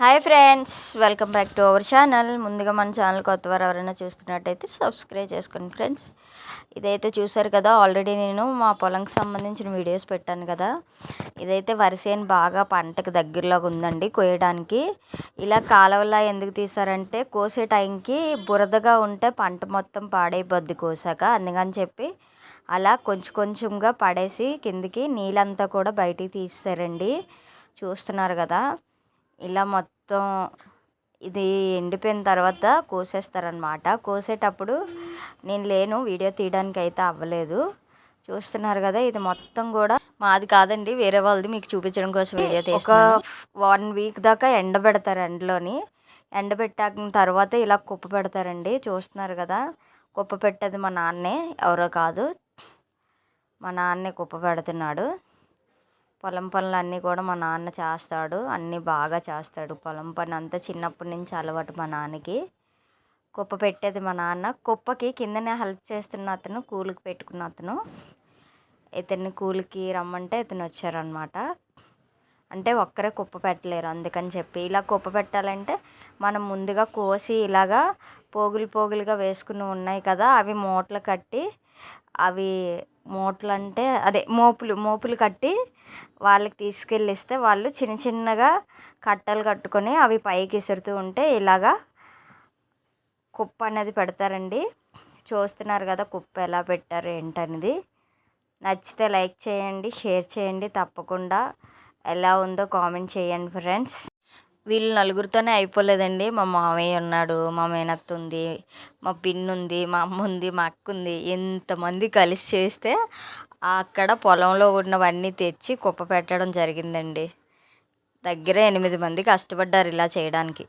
Hi friends welcome back to our channel. ముందుగా మన channel కొత్తవారు ఎవరైనా చూస్తున్నట్టయితే సబ్స్క్రైబ్ చేసుకోండి ఫ్రెండ్స్. ఇదైతే చూసారు కదా ఆల్రెడీ నేను మా పొలంకి సంబంధించిన వీడియోస్ పెట్టాను కదా. ఇదైతే వరిసేను బాగా పంటకు దగ్గరలోకి ఉందండి కోయడానికి ఇలా కాలువలా ఎందుకు తీసారంటే కోసే టైంకి బురదగా ఉంటే పంట మొత్తం పాడైపోద్ది కోసాక. అందుకని చెప్పి అలా కొంచెం కొంచెంగా పడేసి కిందికి నీళ్ళంతా కూడా బయటికి తీసారండి చూస్తున్నారు కదా ఇలా మొత్తం ఇది ఎండిపోయిన తర్వాత కోసేస్తారనమాట కోసేటప్పుడు నేను లేను వీడియో తీయడానికి అయితే అవ్వలేదు. చూస్తున్నారు కదా ఇది మొత్తం కూడా మాది కాదండి వేరే వాళ్ళది మీకు చూపించడం కోసం వీడియో ఒక వన్ వీక్ దాకా ఎండబెడతారు ఎండలోని. ఎండబెట్టాక తర్వాత ఇలా కుప్ప పెడతారండి చూస్తున్నారు కదా. కుప్ప పెట్టేది మా నాన్నే ఎవరో కాదు. మా నాన్నే కుప్ప పెడుతున్నాడు. పొలం పనులు అన్నీ కూడా మా నాన్న చేస్తాడు. అన్నీ బాగా చేస్తాడు పొలం పని అంతా చిన్నప్పటి నుంచి అలవాటు మా నాన్నకి. కుప్ప పెట్టేది మా నాన్న. కుప్పకి కిందనే హెల్ప్ చేస్తున్న అతను కూలికి పెట్టుకున్న అతను. ఇతన్ని కూలికి రమ్మంటే ఇతను వచ్చారనమాట అంటే ఒక్కరే కుప్ప పెట్టలేరు అందుకని చెప్పి. ఇలా కుప్ప పెట్టాలంటే మనం ముందుగా కోసి ఇలాగా పోగులు పోగులుగా వేసుకుని ఉన్నాయి కదా అవి మూటలు కట్టి అవి మూటలు అంటే అదే మోపులు మోపులు కట్టి వాళ్ళకి తీసుకెళ్ళి ఇస్తే వాళ్ళు చిన్న చిన్నగా కట్టలు కట్టుకొని అవి పైకి విసురుతూ ఉంటే ఇలాగా కుప్ప అనేది పెడతారండి. చూస్తున్నారు కదా కుప్ప ఎలా పెట్టారు ఏంటనేది. నచ్చితే లైక్ చేయండి షేర్ చేయండి తప్పకుండా ఎలా ఉందో కామెంట్ చేయండి ఫ్రెండ్స్. వీళ్ళు నలుగురితోనే అయిపోలేదండి. మా మామయ్య ఉన్నాడు మా మేనత్త ఉంది మా పిన్ని ఉంది మా అమ్మ ఉంది మా అక్క ఉంది. ఎంతమంది కలిసి చేస్తే అక్కడ పొలంలో ఉన్నవన్నీ తెచ్చి కుప్ప పెట్టడం జరిగిందండి. దగ్గర ఎనిమిది మంది కష్టపడ్డారు ఇలా చేయడానికి.